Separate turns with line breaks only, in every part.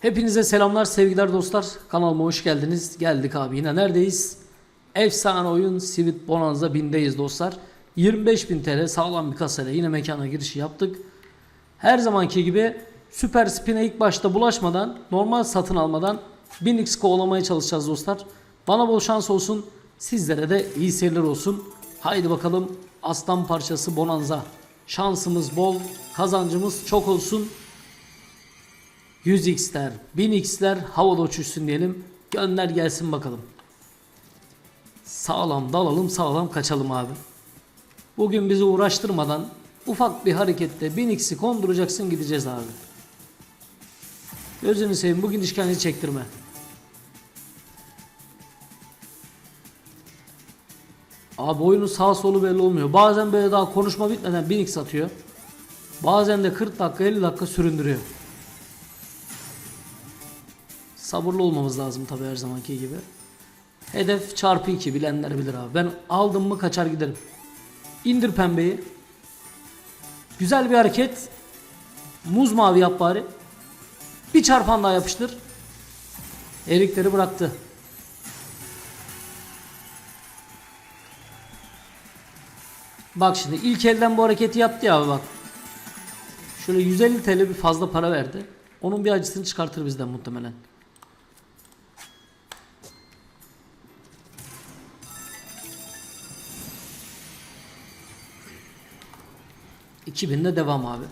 Hepinize selamlar sevgiler dostlar. Kanalıma hoş geldiniz. Geldik abi yine neredeyiz? Efsane oyun Sivit Bonanza 1000'deyiz dostlar. 25.000 TL sağlam bir kasayla yine mekana girişi yaptık. Her zamanki gibi Süper Spin'e ilk başta bulaşmadan normal satın almadan 1000x kovalamaya çalışacağız dostlar. Bana bol şans olsun. Sizlere de iyi seyirler olsun. Haydi bakalım aslan parçası Bonanza. Şansımız bol, kazancımız çok olsun. 100x'ler, 1000x'ler havada uçuşsun diyelim. Gönder gelsin bakalım. Sağlam dalalım, sağlam kaçalım abi. Bugün bizi uğraştırmadan ufak bir harekette 1000x'i konduracaksın gideceğiz abi. Gözünü seveyim bugün işkence çektirme. Abi oyunun sağ solu belli olmuyor. Bazen böyle daha konuşma bitmeden 1000x atıyor. Bazen de 40 dakika 50 dakika süründürüyor. Sabırlı olmamız lazım tabii her zamanki gibi. Hedef çarpı 2 bilenler bilir abi. Ben aldım mı kaçar giderim. İndir pembeyi. Güzel bir hareket. Muz mavi yap bari. Bir çarpan daha yapıştır. Erikleri bıraktı. Bak şimdi ilk elden bu hareketi yaptı ya bak. Şöyle 150 TL bir fazla para verdi. Onun bir acısını çıkartır bizden muhtemelen. İki binle devam abi.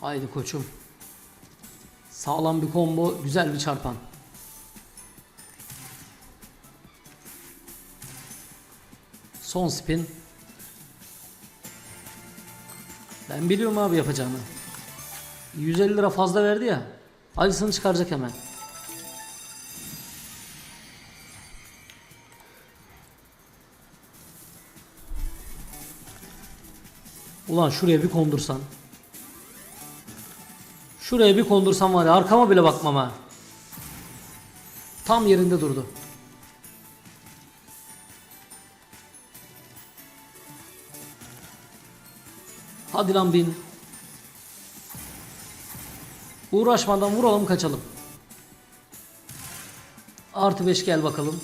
Haydi koçum. Sağlam bir combo, güzel bir çarpan. Son spin. Ben biliyorum abi yapacağını. 150 lira fazla verdi ya. Acısını çıkaracak hemen. Ulan şuraya bir kondursan. Şuraya bir kondursam var ya arkama bile bakmam ha. Tam yerinde durdu. Hadi lan bin. Uğraşmadan vuralım kaçalım. Artı 5 gel bakalım.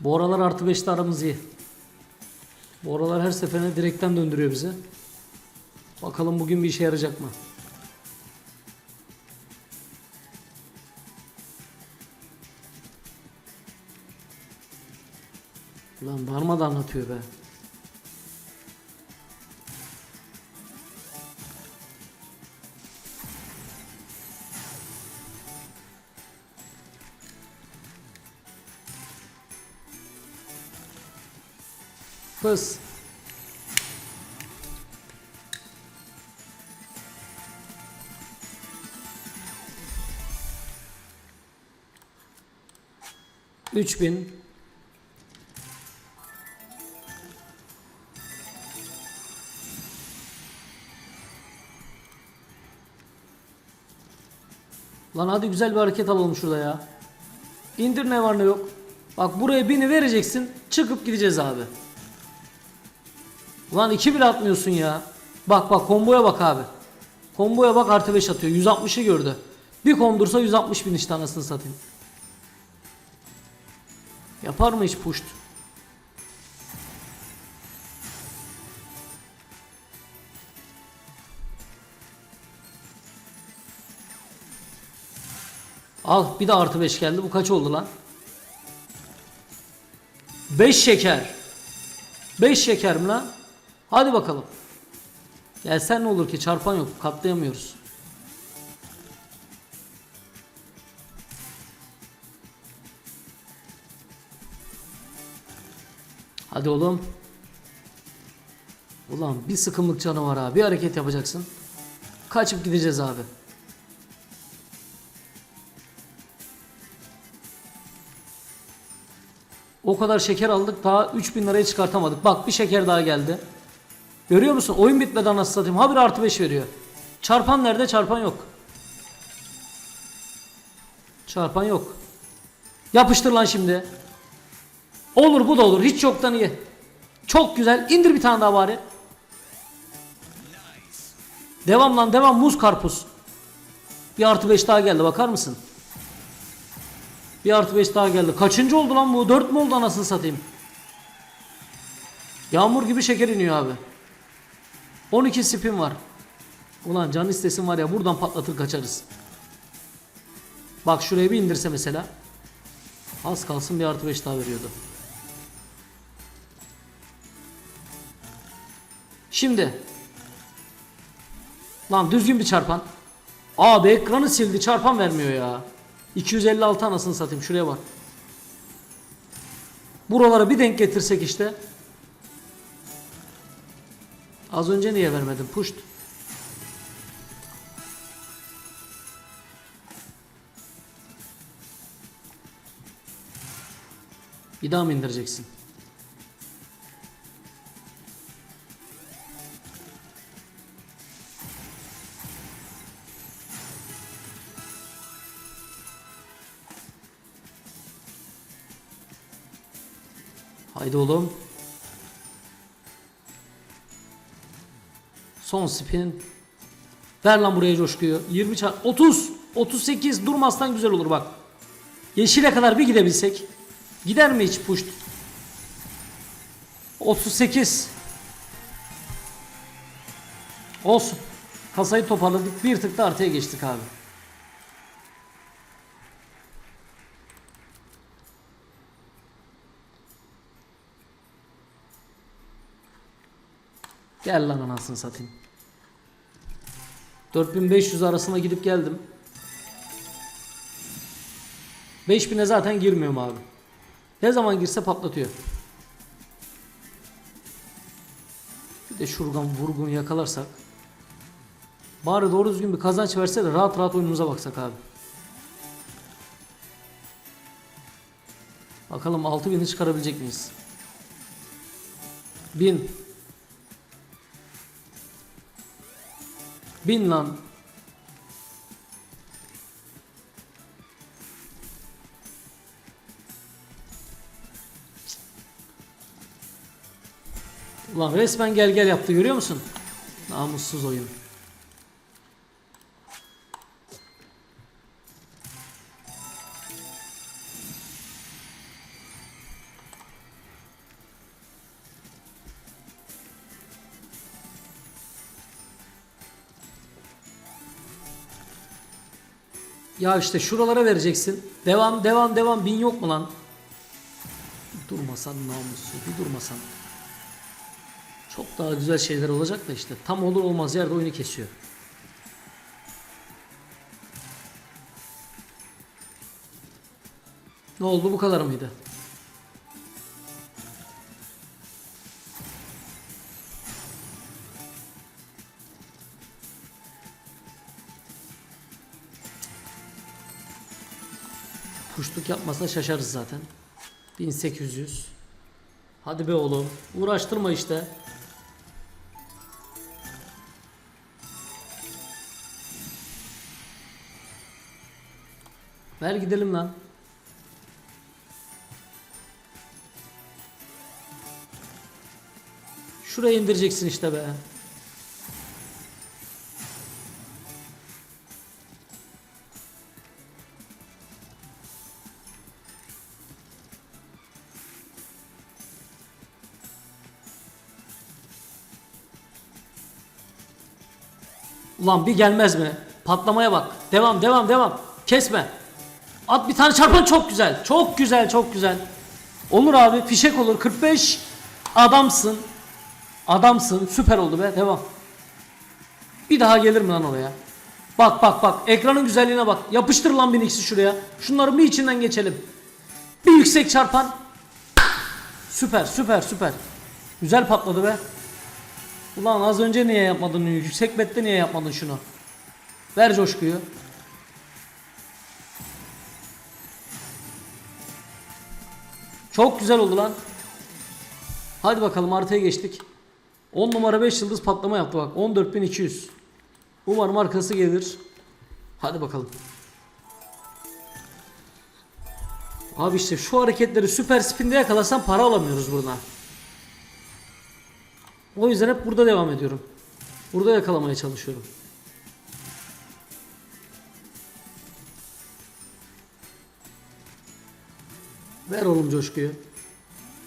Bu aralar artı 5'te aramız iyi. Bu aralar her seferinde direkten döndürüyor bizi. Bakalım bugün bir işe yarayacak mı? Lan darmadan atıyor be. Fıs. Üç bin. Lan hadi güzel bir hareket alalım şurada ya. İndir ne var ne yok. Bak buraya bini vereceksin. Çıkıp gideceğiz abi. Ulan iki bile atmıyorsun ya. Bak bak komboya bak abi. Komboya bak artı 5 atıyor. 160'ı gördü. Bir kondursa 160 bin işte anasını satayım. Yapar mı hiç puşt? Al bir de artı 5 geldi. Bu kaç oldu lan? 5 şeker. 5 şeker mi lan? Hadi bakalım. Gelsen ne olur ki çarpan yok. Katlayamıyoruz. Hadi oğlum. Ulan bir sıkımlık canı var abi. Bir hareket yapacaksın. Kaçıp gideceğiz abi. O kadar şeker aldık daha 3000 liraya çıkartamadık. Bak bir şeker daha geldi. Görüyor musun? Oyun bitmeden anasını satayım. Ha bir artı 5 veriyor. Çarpan nerede? Çarpan yok. Çarpan yok. Yapıştır lan şimdi. Olur bu da olur. Hiç yoktan iyi. Çok güzel. İndir bir tane daha bari. Devam lan devam. Muz karpuz. Bir artı 5 daha geldi. Bakar mısın? Bir artı 5 daha geldi. Kaçıncı oldu lan bu? 4 mü oldu anasını satayım? Yağmur gibi şeker iniyor abi. 12 spin var. Ulan can istesin var ya buradan patlatır kaçarız. Bak şuraya bir indirse mesela. Az kalsın bir artı 5 daha veriyordu. Şimdi. Lan düzgün bir çarpan. Abi ekranı sildi çarpan vermiyor ya. 256 anasını satayım şuraya bak. Buralara bir denk getirsek işte. Az önce niye vermedim? Puşt. Bir daha mı indireceksin? Haydi oğlum. Son spin. Ver lan buraya coşkuyu. 20 çar 30 38 durmazsan güzel olur bak. Yeşile kadar bir gidebilsek. Gider mi hiç push? 38 Olsun. Kasayı toparladık. Bir tık da artıya geçtik abi. Gel lan anasını satayım. 4500 arasına gidip geldim. 5000'e zaten girmiyorum abi. Ne zaman girse patlatıyor. Bir de şuradan vurgun yakalarsak. Bari doğru düzgün bir kazanç verse de rahat rahat oyunumuza baksak abi. Bakalım 6000'i çıkarabilecek miyiz? 1000 1000 lan. Ulan resmen gel gel yaptı görüyor musun? Namussuz oyun. Ya işte şuralara vereceksin. Devam devam devam bin yok mu lan? Durmasan namussuz bir durmasan. Çok daha güzel şeyler olacak da işte tam olur olmaz yerde oyunu kesiyor. Ne oldu bu kadar mıydı? Puşluk yapmasa şaşarız zaten. 1800. Hadi be oğlum. Uğraştırma işte. Ver gidelim lan. Şuraya indireceksin işte be. Ulan bir gelmez mi? Patlamaya bak. Devam devam devam. Kesme. At bir tane çarpan çok güzel. Çok güzel çok güzel. Olur abi fişek olur. 45 adamsın. Adamsın. Süper oldu be. Devam. Bir daha gelir mi lan oraya? Bak bak bak. Ekranın güzelliğine bak. Yapıştır lan bir ikisi şuraya. Şunların bir içinden geçelim. Bir yüksek çarpan. Süper süper süper. Güzel patladı be. Ulan az önce niye yapmadın? Yüksek bette niye yapmadın şunu? Ver coşkuyu. Çok güzel oldu lan. Hadi bakalım artıya geçtik. 10 numara 5 yıldız patlama yaptı bak. 14.200. Umarım arkası gelir. Hadi bakalım. Abi işte şu hareketleri süper spinde yakalasam para alamıyoruz buradan. O yüzden hep burada devam ediyorum. Burada yakalamaya çalışıyorum. Ver oğlum coşkuyu.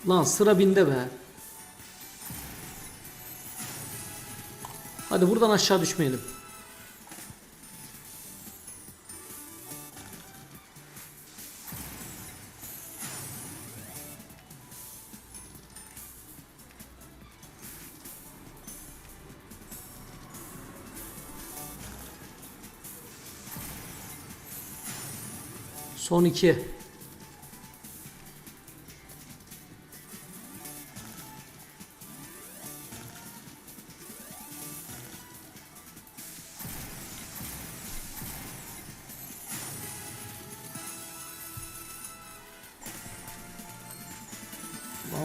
Lan sıra binde be. Hadi buradan aşağı düşmeyelim. Son iki. Lan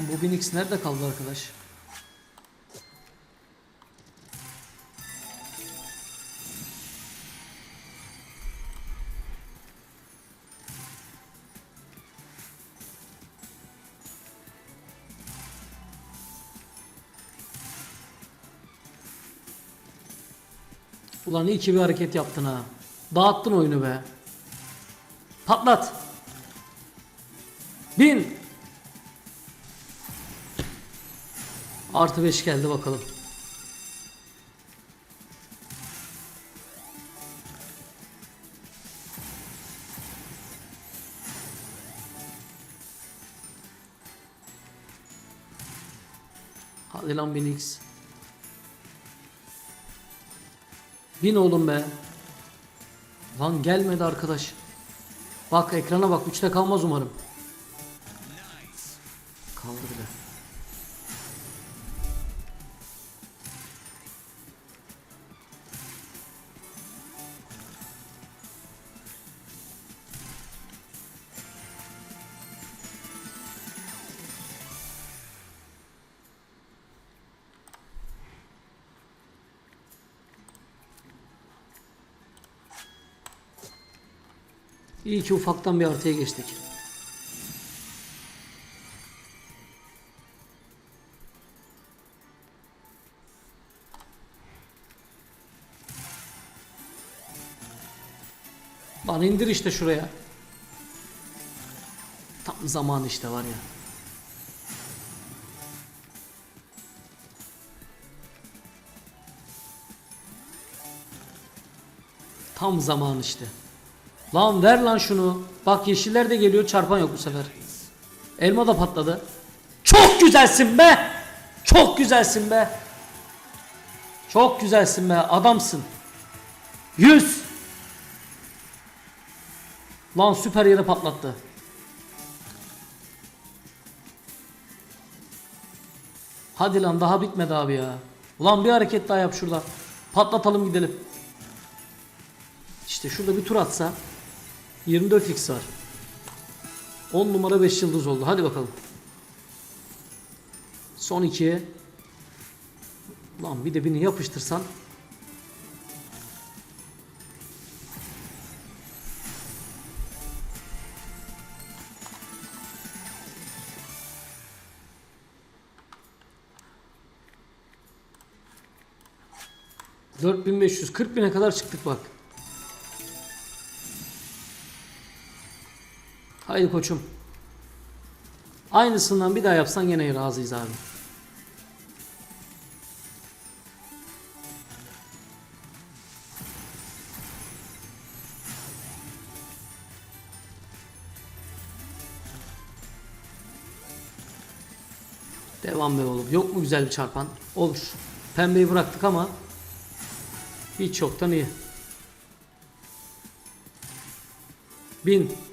bu 1000x nerede kaldı arkadaş? Ulan iyi ki bir hareket yaptın ha. Dağıttın oyunu be. Patlat. Bin. Artı 5 geldi bakalım. Hadi lan 1000x. Bin oğlum be. Lan gelmedi arkadaş. Bak ekrana bak 3'te kalmaz umarım. İyi ki ufaktan bir artıya geçtik. Lan indir işte şuraya. Tam zaman işte var ya. Tam zaman işte. Lan ver lan şunu. Bak yeşiller de geliyor çarpan yok bu sefer. Elma da patladı. Çok güzelsin be. Çok güzelsin be. Çok güzelsin be adamsın. 100. Lan süper yere patlattı. Hadi lan daha bitmedi abi ya. Ulan bir hareket daha yap şurada. Patlatalım gidelim. İşte şurada bir tur atsa 24x var. 10 numara 5 yıldız oldu. Hadi bakalım. Son 2. Lan bir de birini yapıştırsan. ...4500, 40 bine kadar çıktık bak. Haydi koçum. Aynısından bir daha yapsan gene razıyız abi. Devam be oğlum. Yok mu güzel bir çarpan? Olur. Pembeyi bıraktık ama hiç yoktan iyi. Bin.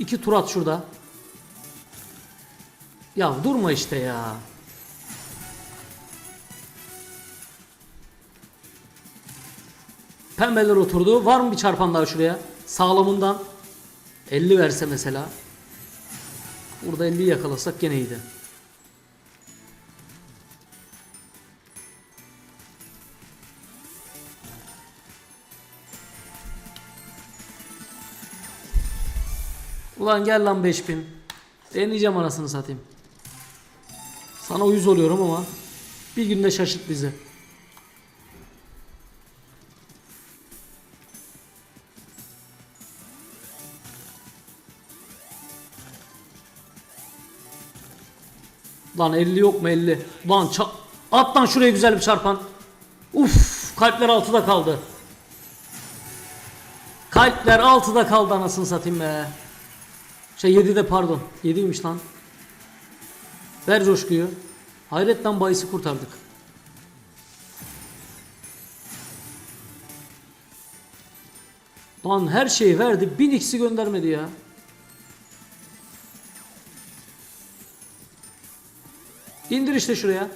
İki tur at şurada. Ya durma işte ya. Pembeler oturdu. Var mı bir çarpan daha şuraya? Sağlamından. 50 verse mesela. Burada 50'yi yakalasak gene iyiydi. Ulan gel lan 5000. Deneyeceğim anasını satayım. Sana uyuz oluyorum ama bir günde şaşırt bizi. Lan 50 yok mu 50? Lan ça- at lan şuraya güzel bir çarpan. Uf kalpler altıda kaldı. Kalpler altıda kaldı anasını satayım be. Şey 7'de pardon. 7'ymiş lan. Ver coşkuyu. Hayret lan bayisi kurtardık. Lan her şeyi verdi. 1000 x'i göndermedi ya. İndir işte şuraya.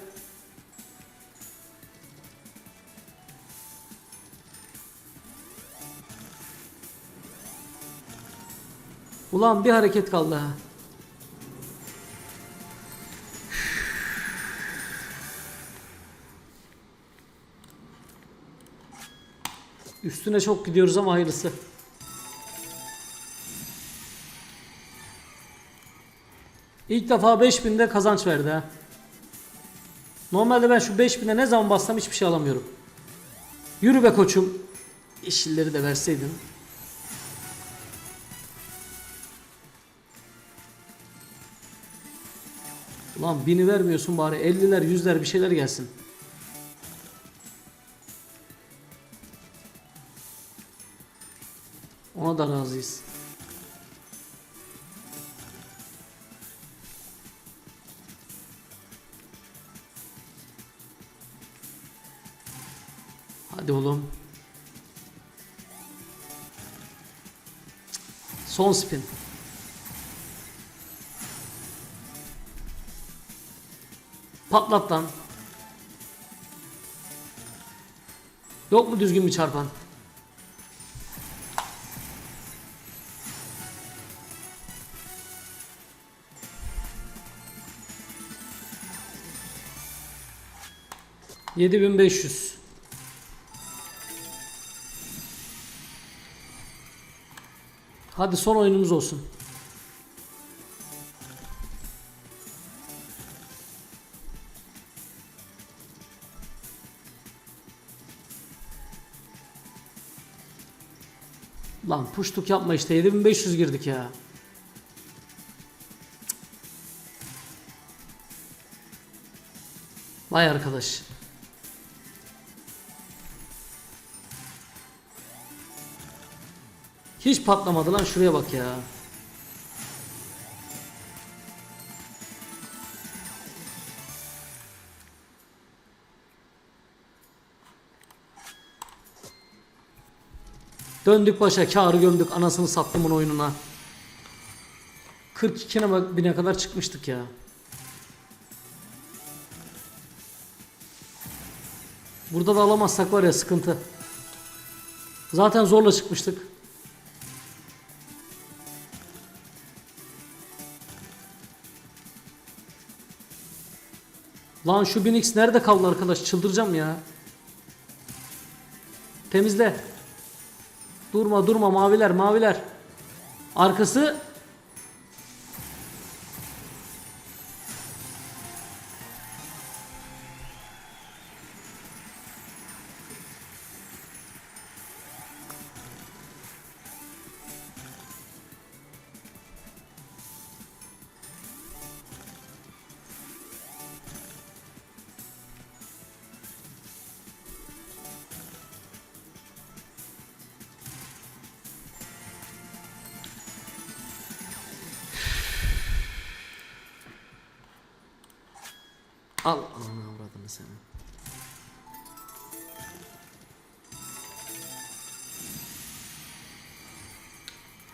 Ulan bir hareket kaldı ha. Üstüne çok gidiyoruz ama hayırlısı. İlk defa 5000'de kazanç verdi ha. Normalde ben şu 5000'e ne zaman bassam hiçbir şey alamıyorum. Yürü be koçum. Yeşilleri de verseydin. Ulan bini vermiyorsun bari 50'ler 100'ler bir şeyler gelsin. Ona da razıyız. Hadi oğlum. Son spin. Patlat lan. Yok mu düzgün bir çarpan? Yedi bin beş yüz. Hadi son oyunumuz olsun. Puştuk yapma işte 7500 girdik ya. Vay arkadaş. Hiç patlamadı lan şuraya bak ya. Döndük başa karı gömdük anasını sattımın oyununa. 42 bine kadar çıkmıştık ya. Burada da alamazsak var ya sıkıntı. Zaten zorla çıkmıştık. Lan şu 1000x nerede kaldı arkadaş? Çıldıracağım ya. Temizle. Durma durma maviler maviler. Arkası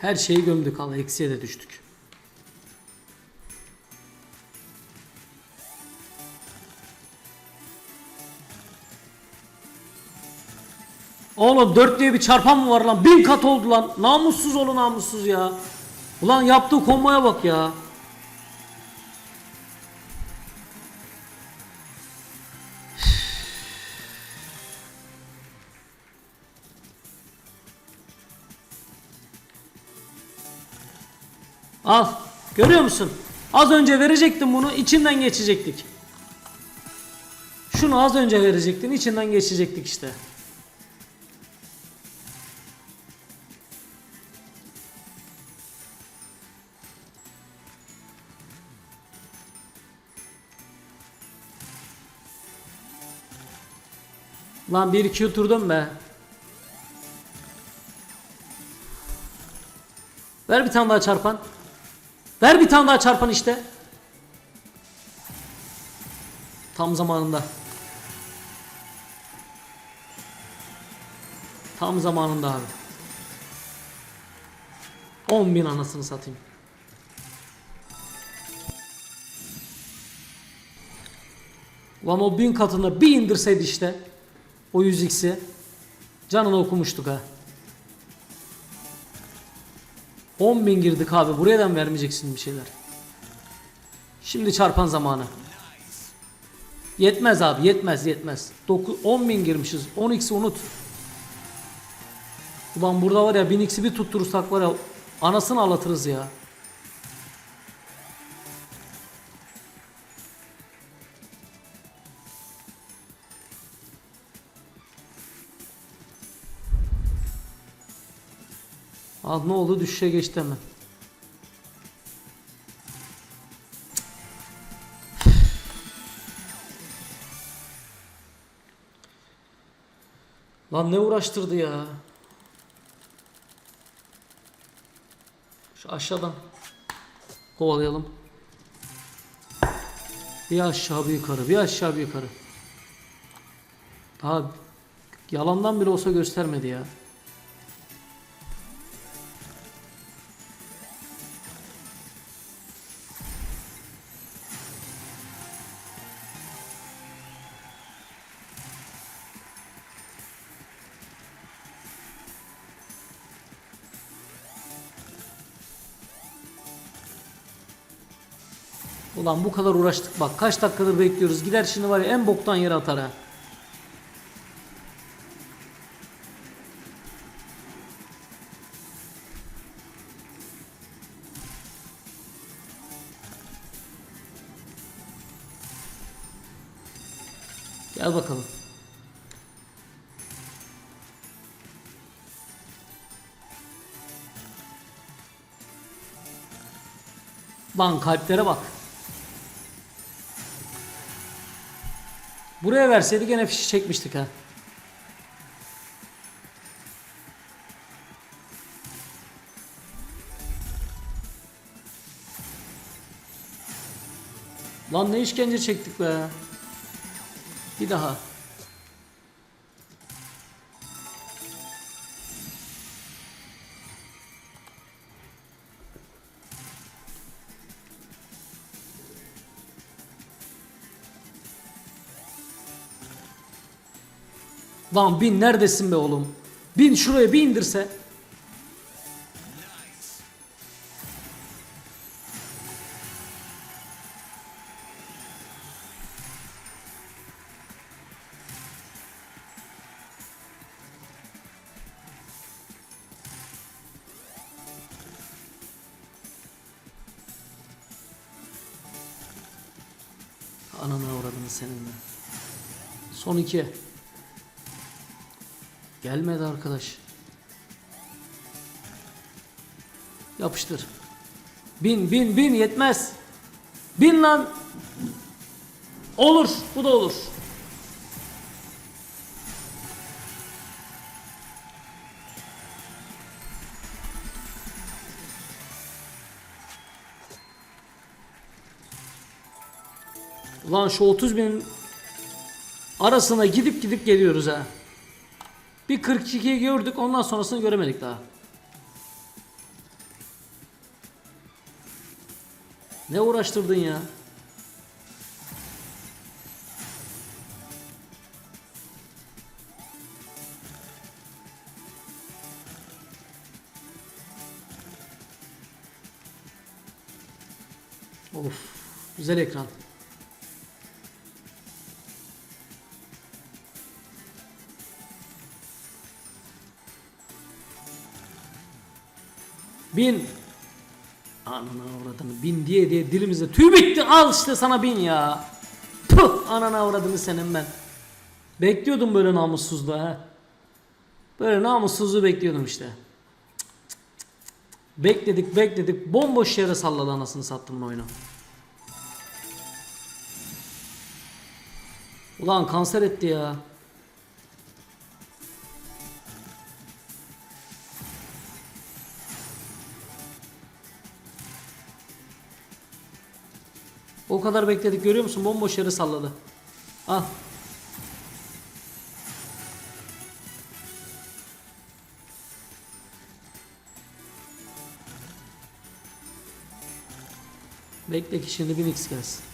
Her şeyi gömdük al eksiye de düştük. Oğlum 4 diye bir çarpan mı var lan? Bin kat oldu lan. Namussuz oğlu namussuz ya. Ulan yaptığı konmaya bak ya. Al. Görüyor musun? Az önce verecektim bunu. içinden geçecektik. Şunu az önce verecektin. içinden geçecektik işte. Lan bir iki oturdum be. Ver bir tane daha çarpan. Ver bir tane daha çarpan işte. Tam zamanında. Tam zamanında abi. 10 bin anasını satayım. Lan o bin katını bir indirseydi işte. O 100x'i. Canını okumuştuk ha. 10 bin girdik abi. Buraya da mı vermeyeceksin bir şeyler? Şimdi çarpan zamanı. Yetmez abi yetmez yetmez. 9, 10 bin girmişiz. 10x'i unut. Ulan burada var ya 1000x'i bir tutturursak var ya anasını ağlatırız ya. Ah ne oldu düşüşe geçti hemen. Lan ne uğraştırdı ya. Şu aşağıdan kovalayalım. Bir aşağı bir yukarı, bir aşağı bir yukarı. Daha yalandan bile olsa göstermedi ya. Ulan bu kadar uğraştık bak kaç dakikadır bekliyoruz. Gider şimdi var ya en boktan yere atar ha. Gel bakalım. Lan kalplere bak. Buraya verseydi gene fişi çekmiştik ha. Lan ne işkence çektik be. Bir daha. Lan bin neredesin be oğlum? Bin şuraya bir indirse. Anana uğradın seninle. Son iki. Gelmedi arkadaş. Yapıştır. Bin bin bin yetmez. Bin lan. Olur. Bu da olur. Ulan şu 30 bin arasına gidip gidip geliyoruz ha. Bir 42'yi gördük ondan sonrasını göremedik daha. Ne uğraştırdın ya? Of, güzel ekran. Bin. Ananı avradını bin diye diye dilimizde tüy bitti al işte sana bin ya. Puh ananı avradını senin ben. Bekliyordum böyle namussuzluğu ha. Böyle namussuzluğu bekliyordum işte. Bekledik bekledik bomboş yere salladı anasını sattım oyunu. Ulan kanser etti ya. O kadar bekledik görüyor musun? Bomboş yere salladı. Al. Bekle ki şimdi bir mix gelsin.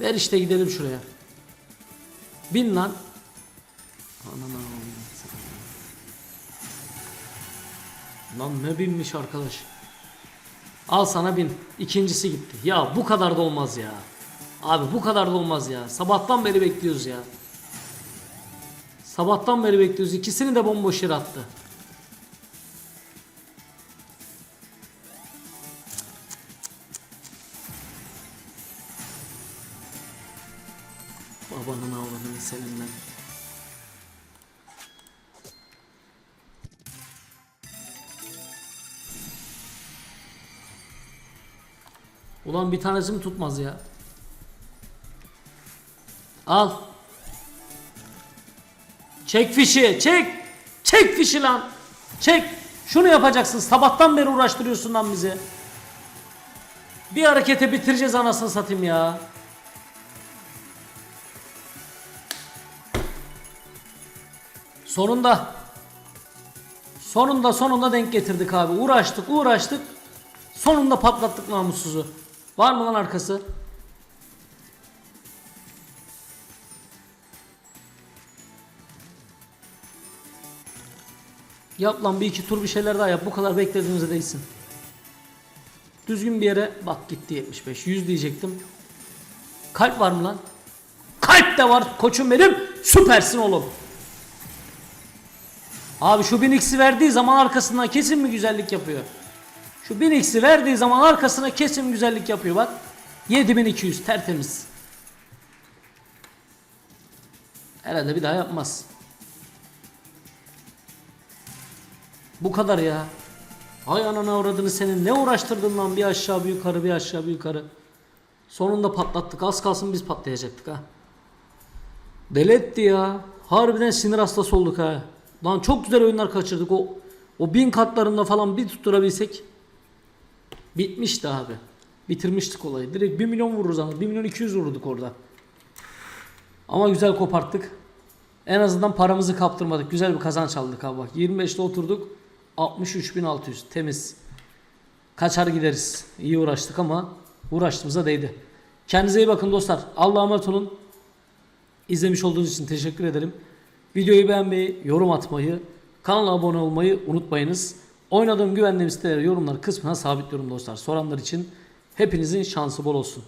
Ver işte gidelim şuraya. Bin lan. Anana Lan ne binmiş arkadaş. Al sana bin. İkincisi gitti. Ya bu kadar da olmaz ya. Abi bu kadar da olmaz ya. Sabahtan beri bekliyoruz ya. Sabahtan beri bekliyoruz. İkisini de bomboş yere attı. Bir tanesi mi tutmaz ya? Al. Çek fişi, çek. Çek fişi lan. Çek. Şunu yapacaksın. Sabahtan beri uğraştırıyorsun lan bizi. Bir harekete bitireceğiz anasını satayım ya. Sonunda. Sonunda sonunda denk getirdik abi. Uğraştık uğraştık. Sonunda patlattık namussuzu. Var mı lan arkası? Yap lan bir iki tur bir şeyler daha yap. Bu kadar beklediğimizde değilsin. Düzgün bir yere bak gitti 75. 100 diyecektim. Kalp var mı lan? Kalp de var koçum benim. Süpersin oğlum. Abi şu 1000x'i verdiği zaman arkasından kesin mi güzellik yapıyor? Şu 1000x'i verdiği zaman arkasına kesin güzellik yapıyor bak. 7200 tertemiz. Herhalde bir daha yapmaz. Bu kadar ya. Hay anana avradını senin ne uğraştırdın lan bir aşağı bir yukarı bir aşağı bir yukarı. Sonunda patlattık az kalsın biz patlayacaktık ha. Deli etti ya. Harbiden sinir hastası olduk ha. Lan çok güzel oyunlar kaçırdık o o bin katlarında falan bir tutturabilsek bitmişti abi. Bitirmiştik olayı. Direkt 1 milyon vururuz ama 1 milyon 200 vururduk orada. Ama güzel koparttık. En azından paramızı kaptırmadık. Güzel bir kazanç aldık abi bak. 25'te oturduk. 63.600 temiz. Kaçar gideriz. İyi uğraştık ama uğraştığımıza değdi. Kendinize iyi bakın dostlar. Allah'a emanet olun. İzlemiş olduğunuz için teşekkür ederim. Videoyu beğenmeyi, yorum atmayı, kanala abone olmayı unutmayınız. Oynadığım güvendiğim siteleri yorumlar kısmına sabitliyorum dostlar. Soranlar için hepinizin şansı bol olsun.